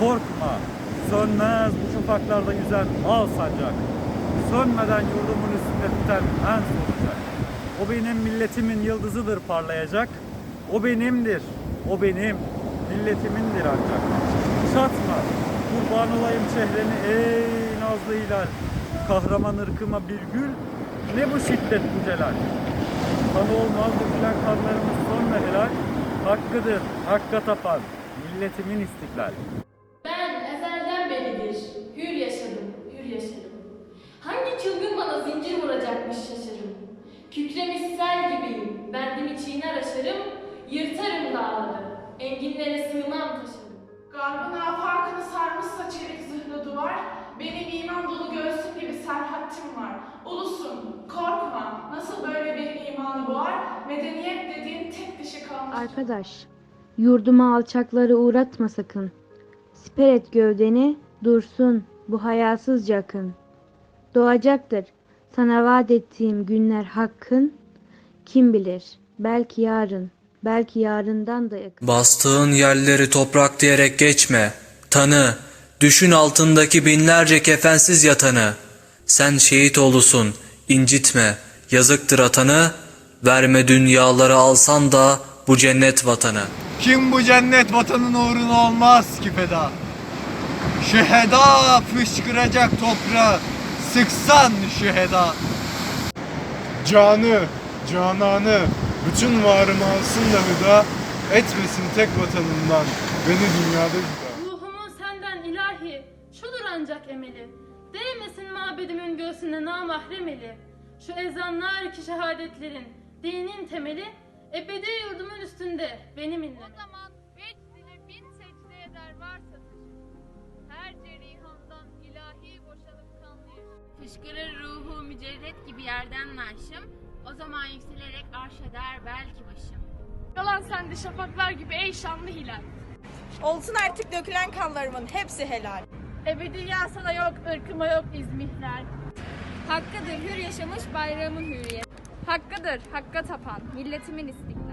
Korkma, sönmez bu şafaklarda yüzen al sancak. Sönmeden yurdumun üstünde tüten en olacak. O benim milletimin yıldızıdır parlayacak. O benimdir, o benim, milletimindir ancak. Şatma, kurban olayım çehreni ey nazlı hilal. Kahraman ırkıma bir gül, ne bu şiddet bu celal. Kanı olmaz dökülen kanlarımız son helal. Hakkıdır, hakka tapan, milletimin istiklal. Kükremiş sel gibiyim, bendimi çiğner aşarım. Yırtarım dağları, enginlere sığmam taşarım. Garbın afakını sarmışsa çelik zırhlı duvar, benim iman dolu göğsüm gibi serhattim var. Ulusun, korkma, nasıl böyle bir imanı boğar, medeniyet dediğin tek dişi kalmış. Arkadaş, yurduma alçakları uğratma sakın. Siper et gövdeni, dursun bu hayasızca akın. Doğacaktır sana vaat ettiğim günler hakkın. Kim bilir, belki yarın, belki yarından da yakın. Bastığın yerleri toprak diyerek geçme. Tanı, düşün altındaki binlerce kefensiz yatanı. Sen şehit olusun, incitme, yazıktır atanı. Verme dünyaları alsan da bu cennet vatanı. Kim bu cennet vatanın uğruna olmaz ki feda? Şüheda fışkıracak toprağı, sıksan şüheda. Canı, cananı, bütün varımı alsın da hüda, etmesin tek vatanından, beni dünyada güda. Ruhumun senden ilahi, şudur ancak emeli. Değmesin mabedimin göğsüne namahrem eli. Şu ezanlar ki şehadetlerin, dinin temeli, ebedi yurdumun üstünde benim inle. Fışkırır ruhu mücerret gibi yerden naşım. O zaman yükselerek arş eder belki başım. Yalan sende şafaklar gibi ey şanlı hilal. Olsun artık dökülen kanlarımın hepsi helal. Ebediyya sana yok, ırkıma yok izmihlal. Hakkıdır hür yaşamış bayrağımın hürriyet. Hakkıdır hakka tapan milletimin istiklal.